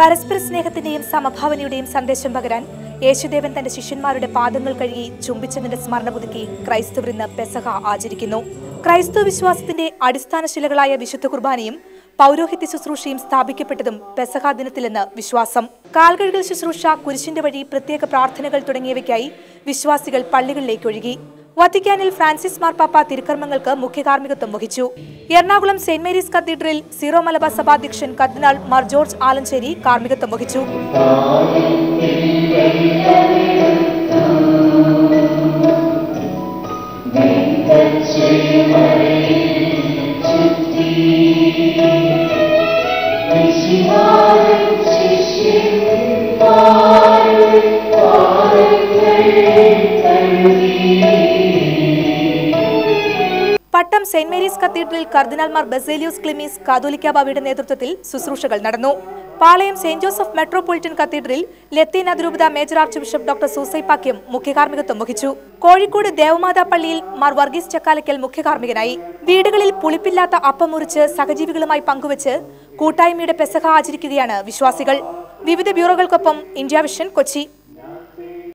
പരസ്പര സ്നേഹത്തിന്റെയും സമഭാവനയുടെയും സന്ദേശം പകരാൻ യേശുദേവൻ തന്റെ ശിഷ്യന്മാരുടെ പാദങ്ങൾ കഴുകി ചുംബിച്ചതിന്റെ സ്മരണ പുതുക്കി ക്രൈസ്തവർ ഇന്ന് പെസഹ ആചരിക്കുന്നു. ക്രൈസ്തവ വിശ്വാസത്തിന്റെ അടിസ്ഥാന ശിലകളായ വിശുദ്ധ കുർബാനയും പൗരോഹിത്യ ശുശ്രൂഷയും സ്ഥാപിക്കപ്പെട്ടതും പെസഹ ദിനത്തിലെന്ന് വിശ്വാസം. കാൽകഴുകൽ ശുശ്രൂഷ കുരിശിന്റെ വഴി പ്രത്യേക പ്രാർത്ഥനകൾ തുടങ്ങിയവയ്ക്കായി വിശ്വാസികൾ പള്ളികളിലേക്ക് ഒഴുകി. വത്തിക്കാനിൽ ഫ്രാൻസിസ് മാർപ്പാപ്പ തിരുക്കർമ്മങ്ങൾക്ക് മുഖ്യകാർമ്മികത്വം വഹിച്ചു. എറണാകുളം സെന്റ് മേരീസ് കത്തീഡ്രലിൽ സീറോ മലബാർ സഭാധ്യക്ഷൻ കർദിനാൾ മാർ ജോർജ് ആലഞ്ചേരി കാർമ്മികത്വം വഹിച്ചു. പട്ടം സെന്റ് മേരീസ് കത്തീഡ്രലിൽ കർദിനാൾമാർ ബസേലിയോസ് ക്ലിമീസ് കാതോലിക്ക ബാബയുടെ നേതൃത്വത്തിൽ ശുശ്രൂഷകൾ നടന്നു. പാളയം സെന്റ് ജോസഫ് മെട്രോപൊളിറ്റൻ കത്തീഡ്രലിൽ ലത്തീൻ അതിരൂപത major archbishop doctor Soosaipakyam മുഖ്യകാർമ്മികത്വം വഹിച്ചു. കോഴിക്കോട് ദേവമാതാ പള്ളിയിൽ മാർ വർഗീസ് ചക്കാലയ്ക്കൽ മുഖ്യകാർമ്മികനായി. വീടുകളിൽ പുളിപ്പില്ലാത്ത അപ്പം മുറിച്ച് സഹജീവികളുമായി പങ്കുവച്ച് കൂട്ടായ്മയുടെ പെസഹ ആചരിക്കുകയാണ് വിശ്വാസികൾ. വിവിധ ബ്യൂറോകൾക്കൊപ്പം ഇന്ത്യ വിഷൻ കൊച്ചി.